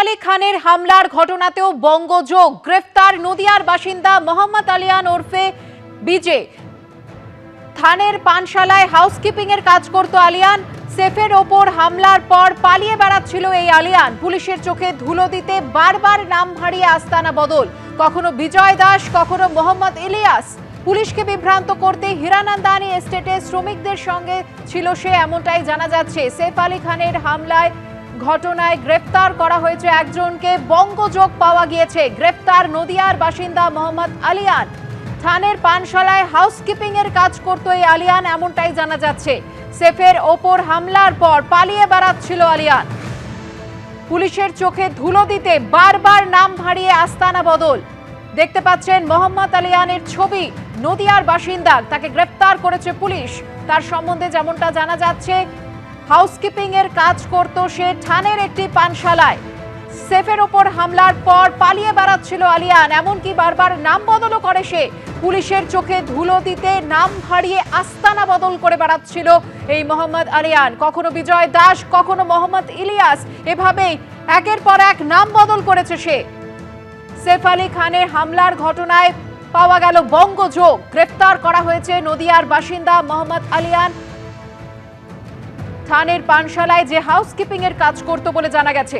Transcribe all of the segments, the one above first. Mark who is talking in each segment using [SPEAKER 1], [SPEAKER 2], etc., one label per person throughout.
[SPEAKER 1] আলী খানের হামলার ঘটনাতেও বঙ্গযোগ, গ্রেফতার নদিয়ার বাসিন্দা মোহাম্মদ আলিয়ান ওরফে বিজে। থানের পানশালায় হাউসকিপিং এর কাজ করত আলিয়ান, সেফের ওপর হামলার পর পালিয়ে বেড়াচ্ছিল এই আলিয়ান। পুলিশের চোখে ধুলো দিতে বারবার নাম হারিয়ে আস্তানা বদল। কখনো বিজয় দাস, কখনো মোহাম্মদ ইলিয়াস। পুলিশকে বিভ্রান্ত করতে হীরানন্দানি এস্টেটে শ্রমিকদের সঙ্গে ছিল সে, এমনটাই জানা যাচ্ছে। সেফ আলী খানের হামলায় ঘটনায় গ্রেফতার করা হয়েছে একজনকে। বঙ্গযোগ পাওয়া গিয়েছে। গ্রেফতার নদিয়ার বাসিন্দা মোহাম্মদ আলিয়ান। থানের পানশালায় হাউসকিপিং এর কাজ করত এই আলিয়ান, এমনটাই জানা যাচ্ছে। সেফের ওপর হামলার পর পালিয়ে বেড়াচ্ছিল আলিয়ান। পুলিশের চোখে ধুলো দিতে বারবার নাম হারিয়ে আস্তানা বদল। দেখতে পাচ্ছেন মোহাম্মদ আলিয়ানের ছবি। নদিয়ার বাসিন্দা তাকে গ্রেফতার করেছে পুলিশ। তার সম্বন্ধে যেমনটা জানা যাচ্ছে হাউসকিপিং এর কাজ করত সে থানের একটি পানশালায়। সেফের ওপর হামলার পর পালিয়ে বেড়াচ্ছিল আলিয়ান, এমনকি বারবার নাম বদলও করে সে। পুলিশের চোখে ধুলো দিতে, নাম হারিয়ে আস্তানা বদল করে বেড়াচ্ছিল এই মোহাম্মদ আলিয়ান। কখনো বিজয় দাস, কখনো মোহাম্মদ ইলিয়াস, এভাবেই একের পর এক নাম বদল করেছে সে। সেফ আলী খানের হামলার ঘটনায় পাওয়া গেল বঙ্গযোগ। গ্রেফতার করা হয়েছে নদিয়ার বাসিন্দা মোহাম্মদ আলিয়ান। থানের পানশালায় যে হাউসকিপিং এর কাজ করত বলে জানা গেছে।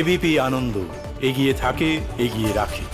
[SPEAKER 2] এবিপি আনন্দ, এগিয়ে থাকে, এগিয়ে রাখে।